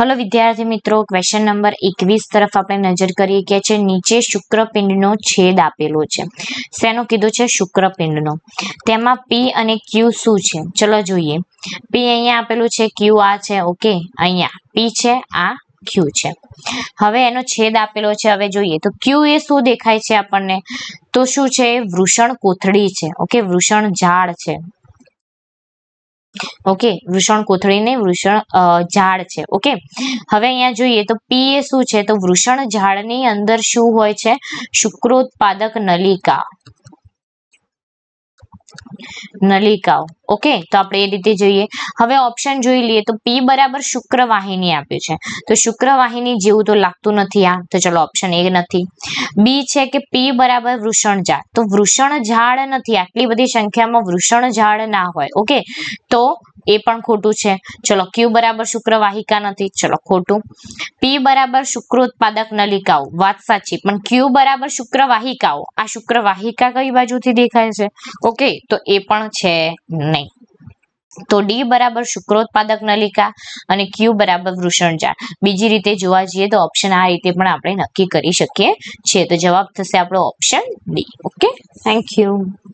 Hello વિદ્યાર્થી મિત્રો question number એકવીસ તરફ આપણે નજર કરીએ કે છે, નીચે શુક્રપિંડનો છેદ આપેલો છે. શેનો કીધું છે? શુક્રપિંડનો. તેમાં પી અને ક્યુ શું છે? ચલો જોઈએ. પી અહીંયા આપેલું છે ક્યુ આ છે ઓકે અહીંયા. પી છે, આ ક્યુ છે. હવે એનો છેદ આપેલો છે, હવે જોઈએ. તો ક્યુ એ શું દેખાય છે આપણને? તો શું છે? વૃષણ કોથળી છે ઓકે વૃષણ ઝાડ છે. ઓકે, વૃષણ કોથળી ને વૃષણ ઝાડ છે, ઓકે? હવે અહીંયા જોઈએ તો પી એ શું છે? તો વૃષણ ઝાડની અંદર શું હોય છે? શુક્રોત્પાદક નલિકા. નલિકાઓ ઓકે તો આપણે એ રીતે જોઈએ. હવે ઓપ્શન જોઈ લઈએ તો પી બરાબર શુક્રવાહિની આપ્યું છે. તો શુક્રવાહિની જેવું તો લાગતું નથી આ, તો ચલો ઓપ્શન એ નથી. બી છે કે પી બરાબર વૃષણ ઝાડ. તો વૃષણ ઝાડ નથી, આટલી બધી સંખ્યામાં વૃષણ ઝાડ ના હોય ઓકે તો એ પણ ખોટું છે. ચલો ક્યુ બરાબર શુક્રવાહિકા નથી, ચલો ખોટું. પી બરાબર શુક્રોત્પાદક નલિકાઓ, વાત સાચી. પણ ક્યુ બરાબર શુક્રવાહિકાઓ, આ શુક્રવાહિકા કઈ બાજુથી દેખાય છે? ઓકે તો એ પણ છે નહીં. તો ડી બરાબર શુક્રોત્પાદક નલિકા અને ક્યુ બરાબર વૃષણજાળ. બીજી રીતે જોવા જઈએ તો ઓપ્શન આ રીતે પણ આપણે નક્કી કરી શકીએ છીએ. તો જવાબ થશે આપણો option D okay thank you